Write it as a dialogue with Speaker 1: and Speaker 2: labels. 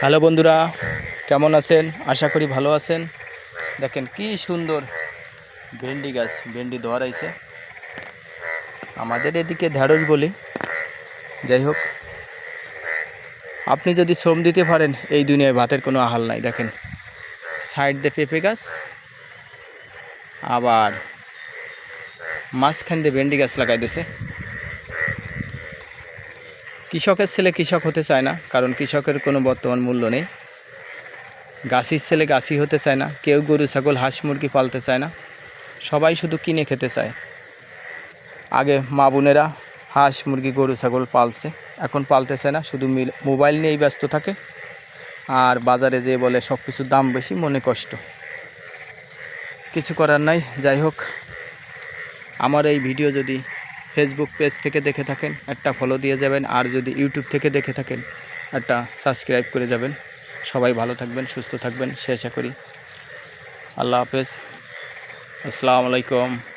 Speaker 1: Hello বন্ধুরা, কেমন আছেন? আশা করি ভালো আছেন। দেখেন কি সুন্দর ভেন্ডি গাছ, ভেন্ডি ধরাইছে আমাদের এদিকে ঢ্যাঁড়স বলি। যাই হোক, আপনি যদি শ্রম দিতে পারেন, এই দুনিয়ায় ভাতের কোনো আহাল নাই। দেখেন, সাইড দিয়ে পেঁপে গাছ, আবার মাঝখান দিয়ে ভেন্ডি গাছ লাগাই দিয়েছে কৃষকের ছেলে কৃষক হতে চায় না, কারণ কৃষকের কোনো বর্তমান মূল্য নেই। গাছির ছেলে গাছি হতে চায় না, কেউ গরু, ছাগল, হাঁস, মুরগি পালতে চায় না। সবাই শুধু কিনে খেতে চায়। আগে মা বোনেরা হাঁস, মুরগি, গরু, ছাগল পালছে, এখন পালতে চায় না, শুধু মোবাইল নিয়েই ব্যস্ত থাকে। আর বাজারে যেয়ে বলে সব কিছুর দাম বেশি, মনে কষ্ট। কিছু করার নাই, যাই হোক। আমার এই ভিডিও যদি ফেসবুক পেজ থেকে দেখে থাকেন, একটা ফলো দিয়ে যাবেন, আর যদি ইউটিউব থেকে দেখে থাকেন, একটা সাবস্ক্রাইব করে যাবেন। সবাই ভালো থাকবেন, সুস্থ থাকবেন, সে আশা করি। আল্লাহ হাফেজ। আসসালামু আলাইকুম।